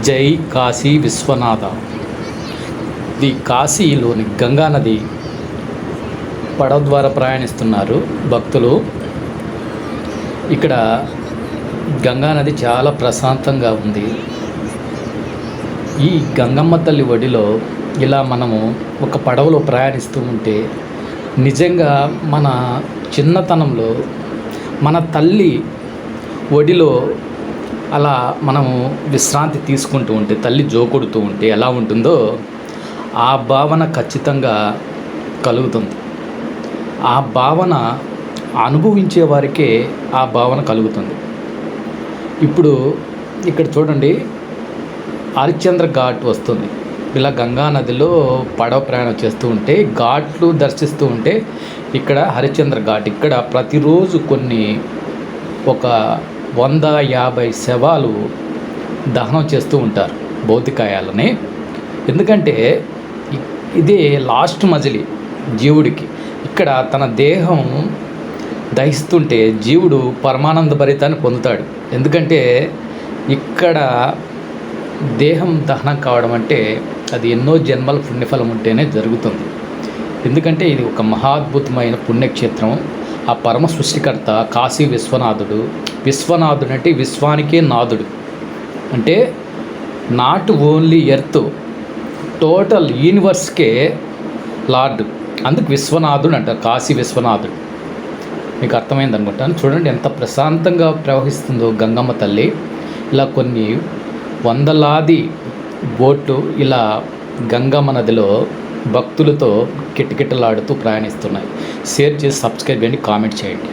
జై కాశీ విశ్వనాథ. ది కాశీలోని గంగా నది పడవ ద్వారా ప్రయాణిస్తున్నారు భక్తులు. ఇక్కడ గంగా నది చాలా ప్రశాంతంగా ఉంది. ఈ గంగమ్మ తల్లి ఒడిలో ఇలా మనము ఒక పడవలో ప్రయాణిస్తూ ఉంటే నిజంగా మన చిన్నతనంలో మన తల్లి ఒడిలో అలా మనము విశ్రాంతి తీసుకుంటూ ఉంటే తల్లి జోకొడుతూ ఉంటే ఎలా ఉంటుందో ఆ భావన ఖచ్చితంగా కలుగుతుంది. ఆ భావన అనుభవించే వారికే ఆ భావన కలుగుతుంది. ఇప్పుడు ఇక్కడ చూడండి హరిశ్చంద్ర ఘాట్ వస్తుంది. ఇలా గంగా నదిలో పడవ ప్రయాణం చేస్తూ ఉంటే ఘాట్లు దర్శిస్తూ ఉంటే ఇక్కడ హరిశ్చంద్ర ఘాట్ ఇక్కడ ప్రతిరోజు కొన్ని ఒక వంద యాభై శవాలు దహనం చేస్తూ ఉంటారు భౌతికాయాలని. ఎందుకంటే ఇది ఇదే లాస్ట్ మజిలి జీవుడికి. ఇక్కడ తన దేహం దహిస్తుంటే జీవుడు పరమానంద భరితాన్ని పొందుతాడు. ఎందుకంటే ఇక్కడ దేహం దహనం కావడం అంటే అది ఎన్నో జన్మల పుణ్యఫలం ఉంటేనే జరుగుతుంది. ఎందుకంటే ఇది ఒక మహాద్భుతమైన పుణ్యక్షేత్రం. ఆ పరమ సృష్టికర్త కాశీ విశ్వనాథుడు. విశ్వనాథుడు అంటే విశ్వానికే నాథుడు. అంటే నాట్ ఓన్లీ ఎర్త్ టోటల్ యూనివర్స్కే లార్డ్. అందుకు విశ్వనాథుడు అంటారు కాశీ విశ్వనాథుడు. మీకు అర్థమైంది అనుకుంటాను చూడండి ఎంత ప్రశాంతంగా ప్రవహిస్తుందో గంగమ్మ తల్లి. ఇలా కొన్ని వందలాది బోట్లు ఇలా గంగమ్మ నదిలో భక్తులతో కిటకిటలాడుతూ ప్రయాణిస్తున్నాయి. షేర్ చేసి సబ్స్క్రైబ్ చేయండి కామెంట్ చేయండి.